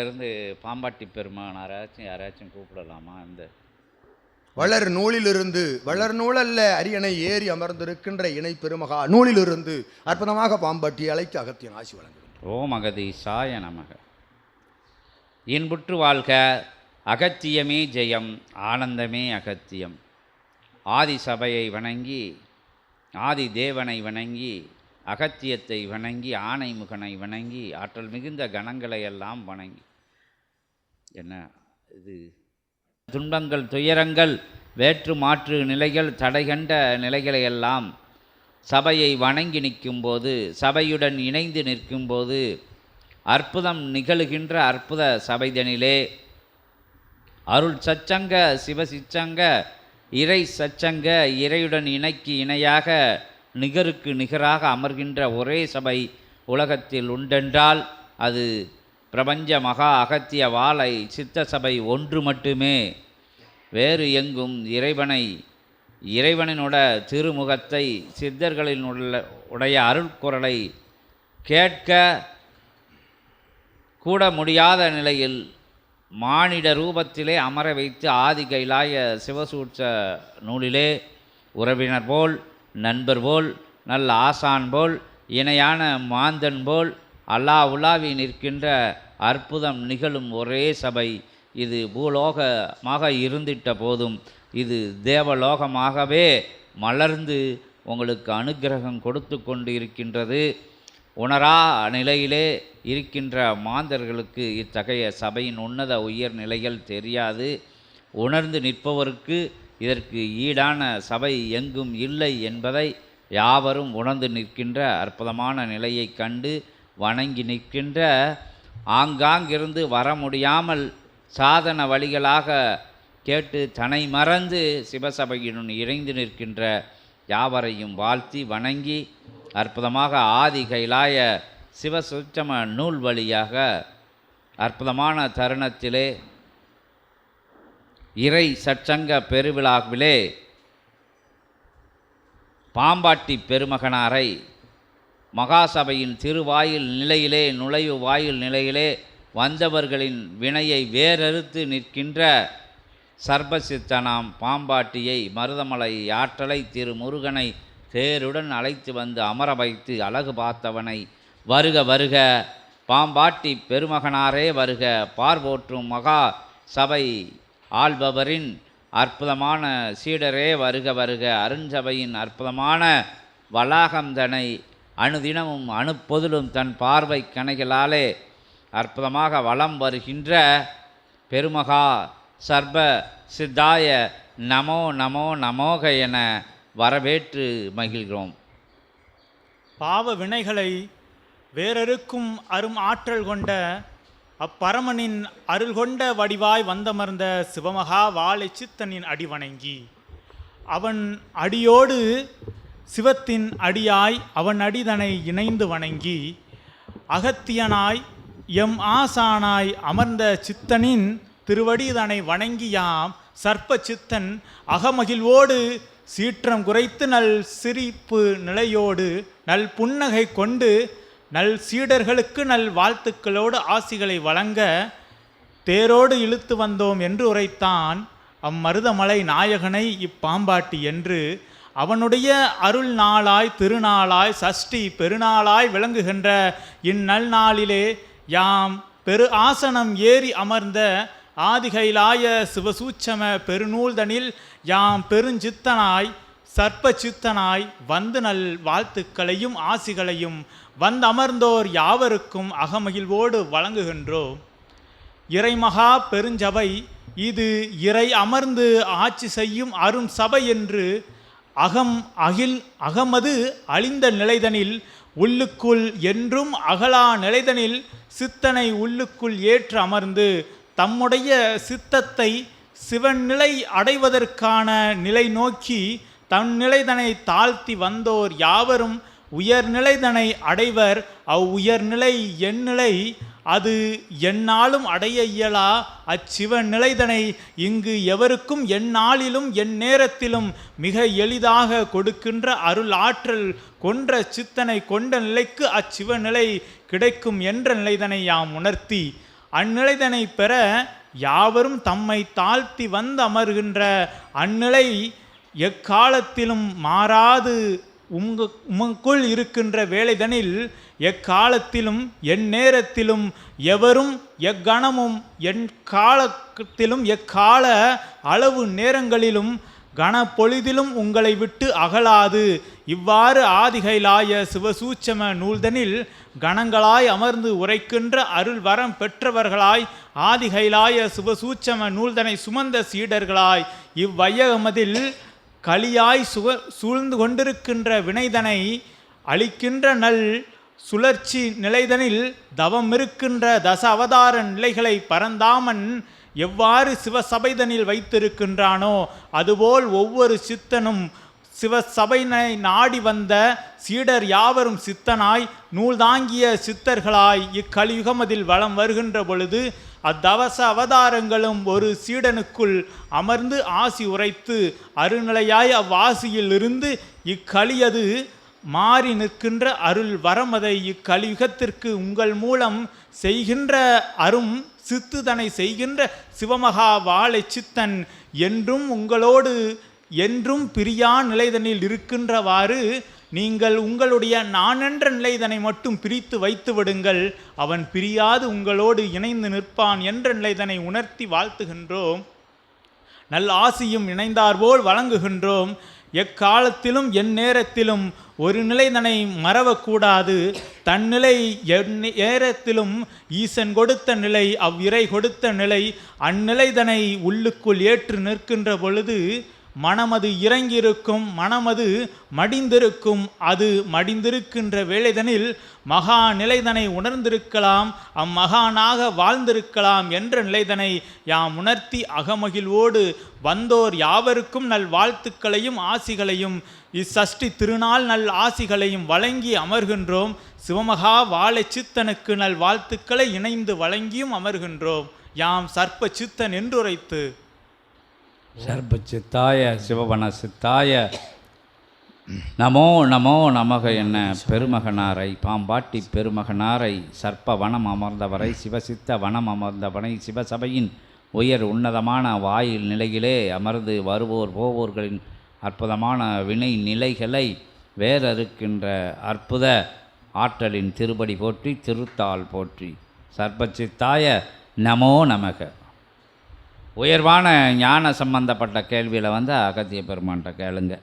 இருந்து பாம்பாட்டி பெருமான் யாராச்சும் யாராச்சும் கூப்பிடலாமா? இந்த வளர் நூலிலிருந்து வளர் நூலல்ல அரியணை ஏறி அமர்ந்திருக்கின்ற இணை பெருமகா நூலிலிருந்து அற்புதமாக பாம்பாட்டி அழைத்து அகத்தியன் ஆசி வழங்குகிறோம் ஓம் அகதீசாய நமக. இன்புற்று வாழ்க அகத்தியமே ஜெயம் ஆனந்தமே அகத்தியம். ஆதி சபையை வணங்கி ஆதி தேவனை வணங்கி அகத்தியத்தை வணங்கி ஆணைமுகனை வணங்கி ஆற்றல் மிகுந்த கணங்களை எல்லாம் வணங்கி. என்ன இது? துன்பங்கள் துயரங்கள் வேற்று மாற்று நிலைகள் தடைகண்ட நிலைகளையெல்லாம் சபையை வணங்கி நிற்கும்போது சபையுடன் இணைந்து நிற்கும்போது அற்புதம் நிகழுகின்ற அற்புத சபைதனிலே அருள் சச்சங்க சிவசிச்சங்க இறை சச்சங்க இறையுடன் இணைக்கு இணையாக நிகருக்கு நிகராக அமர்கின்ற ஒரே சபை உலகத்தில் உண்டென்றால் அது பிரபஞ்ச மகா அகத்திய வாழை சித்த சபை ஒன்று மட்டுமே. வேறு எங்கும் இறைவனை இறைவனினோட திருமுகத்தை சித்தர்களின் உள்ள உடைய அருட்குரலை கேட்க கூட முடியாத நிலையில் மானிட ரூபத்திலே அமர வைத்து ஆதி கைலாய சிவசூட்ச நூலிலே உறவினர் போல் நண்பர் போல் நல்ல ஆசான் போல் இணையான மாந்தன் போல் அல்லா உலாவி நிற்கின்ற அற்புதம் நிகழும் ஒரே சபை. இது பூலோகமாக இருந்திட்ட போதும் இது தேவலோகமாகவே மலர்ந்து உங்களுக்கு அனுக்கிரகம் கொடுத்து கொண்டு இருக்கின்றது உணரா நிலையிலே இருக்கின்ற மாந்தர்களுக்கு இத்தகைய சபையின் உன்னத உயர் நிலைகள் தெரியாது. உணர்ந்து நிற்பவருக்கு இதற்கு ஈடான சபை எங்கும் இல்லை என்பதை யாவரும் உணர்ந்து நிற்கின்ற அற்புதமான நிலையைக் கண்டு வணங்கி நிற்கின்ற ஆங்காங்கிருந்து வர முடியாமல் சாதன வழிகளாக கேட்டு தனை மறந்து சிவசபையினுள் இணைந்து நிற்கின்ற யாவரையும் வாழ்த்தி வணங்கி அற்புதமாக ஆதி கைலாய சிவசுச்சம நூல் வழியாக அற்புதமான தருணத்திலே இறை சற்சங்க பெருவிழாவிலே பாம்பாட்டி பெருமகனாரை மகாசபையின் திருவாயில் நிலையிலே நுழைவு வாயில் நிலையிலே வந்தவர்களின் வினையை வேறறுத்து நிற்கின்ற சர்பசித்தனாம் பாம்பாட்டியை மருதமலை ஆற்றலை திரு முருகனை தேருடன் அழைத்து வந்து அமர வைத்து அழகு பார்த்தவனை வருக வருக பாம்பாட்டி பெருமகனாரே வருக பார்வோற்றும் மகா சபை ஆள்பவரின் அற்புதமான சீடரே வருக வருக. அருஞ்சபையின் அற்புதமான வளாகந்தனை அணுதினமும் அணுப்பொதிலும் தன் பார்வை கணைகளாலே அற்புதமாக வலம் வருகின்ற பெருமகா சர்ப சித்தாய நமோ நமோ நமோக என வரவேற்று மகிழ்கிறோம். பாவ வினைகளை வேறறுக்கும் அரும் ஆற்றல் கொண்ட அப்பரமனின் அருள் கொண்ட வடிவாய் வந்தமர்ந்த சிவமகா வாழை சித்தனின் அடி வணங்கி. அவன் அடியோடு சிவத்தின் அடியாய் அவன் அடிதனை இணைந்து வணங்கி அகத்தியனாய் எம் ஆசானாய் அமர்ந்த சித்தனின் திருவடிதனை வணங்கியாம் சர்ப்ப சித்தன் அகமகிழ்வோடு சீற்றம் குறைத்து நல் சிரிப்பு நிலையோடு நல் புன்னகை கொண்டு நல் சீடர்களுக்கு நல் வாழ்த்துக்களோடு ஆசிகளை வழங்க தேரோடு இழுத்து வந்தோம் என்று உரைத்தான் அம்மருதமலை நாயகனை இப்பாம்பாட்டி என்று. அவனுடைய அருள் நாளாய் திருநாளாய் சஷ்டி பெருநாளாய் விளங்குகின்ற இந்நல் நாளிலே யாம் பெரு ஆசனம் ஏறி அமர்ந்த ஆதிகைலாய சிவசூச்சம பெருநூல்தனில் யாம் பெருஞ்சித்தனாய் சர்ப்ப சித்தனாய் வந்து நல் வாழ்த்துக்களையும் ஆசிகளையும் வந்தமர்ந்தோர் யாவருக்கும் அகமகிழ்வோடு வழங்குகின்றோம் இறைமகா பெருஞ்சபை இது இறை அமர்ந்து ஆட்சி செய்யும் அரும் சபை என்று அகம் அகில் அகமது அழிந்த நிலைதனில் உள்ளுக்குள் என்றும் அகலா நிலைதனில் சித்தனை உள்ளுக்குள் ஏற்று அமர்ந்து தம்முடைய சித்தத்தை சிவநிலை அடைவதற்கான நிலை நோக்கி தன் நிலைதனை தாழ்த்தி வந்தோர் யாவரும் உயர்நிலைதனை அடைவர். அவ் உயர்நிலை எந்நிலை அது எந்நாளும் அடைய இயலா. அச்சிவன் நிலைதனை இங்கு எவருக்கும் எந்நாளிலும் என் நேரத்திலும் மிக எளிதாக கொடுக்கின்ற அருள் ஆற்றல் கொன்ற சித்தனை கொண்ட நிலைக்கு அச்சிவ நிலை கிடைக்கும் என்ற நிலைதனை யாம் உணர்த்தி. அந்நிலைதனை பெற யாவரும் தம்மை தாழ்த்தி வந்து அமர்கின்ற அந்நிலை எக்காலத்திலும் மாறாது உங்க உமக்குள் இருக்கின்ற வேலைதனில் எக்காலத்திலும் என் நேரத்திலும் எவரும் எக்கணமும் என் காலத்திலும் எக்கால அளவு நேரங்களிலும் கனப்பொழுதிலும் உங்களை விட்டு அகலாது. இவ்வாறு ஆதிகைலாய சிவசூச்சம நூல்தனில் கணங்களாய் அமர்ந்து உரைக்கின்ற அருள் வரம் பெற்றவர்களாய் ஆதிகைலாய சிவசூச்சம நூல்தனை சுமந்த சீடர்களாய் இவ்வையகமதில் களியாய் சுக சூழ்ந்து கொண்டிருக்கின்ற வினைதனை அளிக்கின்ற நல் சுழற்சி நிலைதனில் தவம் இருக்கின்ற தச அவதார நிலைகளை பரந்தாமன் எவ்வாறு சிவசபைதனில் வைத்திருக்கின்றானோ அதுபோல் ஒவ்வொரு சித்தனும் சிவசபையினை நாடி வந்த சீடர் யாவரும் சித்தனாய் நூல் தாங்கிய சித்தர்களாய் இக்கலியுகமதில் வலம் வருகின்ற பொழுது அத்தவச அவதாரங்களும் ஒரு சீடனுக்குள் அமர்ந்து ஆசி உரைத்து அருநிலையாய் அவ்வாசியில் இருந்து இக்களியது மாறி நிற்கின்ற அருள் வரமதை இக்கலியுகத்திற்கு உங்கள் மூலம் செய்கின்ற அரும் சித்துதனை செய்கின்ற சிவமகா வாழை சித்தன் என்றும் உங்களோடு என்றும் பிரியா நிலைதனில் இருக்கின்றவாறு நீங்கள் உங்களுடைய நானென்ற நிலைதனை மட்டும் பிரித்து வைத்து விடுங்கள். அவன் பிரியாது உங்களோடு இணைந்து நிற்பான் என்ற நிலைதனை உணர்த்தி வாழ்த்துகின்றோம். நல் ஆசியும் இணைந்தார்போல் வழங்குகின்றோம். எக்காலத்திலும் என் நேரத்திலும் ஒரு நிலைதனை மறவக்கூடாது. தன்னிலை என் நேரத்திலும் ஈசன் கொடுத்த நிலை அவ்விறை கொடுத்த நிலை அந்நிலைதனை உள்ளுக்குள் ஏற்று நிற்கின்ற பொழுது மனமது இறங்கியிருக்கும் மனமது மடிந்திருக்கும் அது மடிந்திருக்கின்ற வேளைதனில் மகா நிலைதனை உணர்ந்திருக்கலாம் அம்மகானாக வாழ்ந்திருக்கலாம் என்ற நிலைதனை யாம் உணர்த்தி அகமகிழ்வோடு வந்தோர் யாவருக்கும் நல் வாழ்த்துக்களையும் ஆசிகளையும் இச்சஷ்டி திருநாள் நல் ஆசிகளையும் வழங்கி அமர்கின்றோம். சிவமகா வாழை சித்தனுக்கு நல் வாழ்த்துக்களை இணைந்து வழங்கியும் அமர்கின்றோம். யாம் சர்ப்ப சித்தன் என்றுரைத்து சர்ப சித்தாய சிவவன சித்தாய நமோ நமோ நமக என்ன பெருமகனாரை பாம்பாட்டி பெருமகனாரை சர்ப்ப வனம் அமர்ந்தவரை சிவசித்த வனம் அமர்ந்தவனை சிவசபையின் உயர் உன்னதமான வாயில் நிலையிலே அமர்ந்து வருவோர் போவோர்களின் அற்புதமான வினை நிலைகளை வேறறுக்கின்ற அற்புத ஆற்றலின் திருப்படி போற்றி திருத்தால் போற்றி. சர்பச்சித்தாய நமோ நமக. உயர்வான ஞான சம்பந்தப்பட்ட கேள்வியில் வந்து அகத்திய பெருமான்கிட்ட கேளுங்க.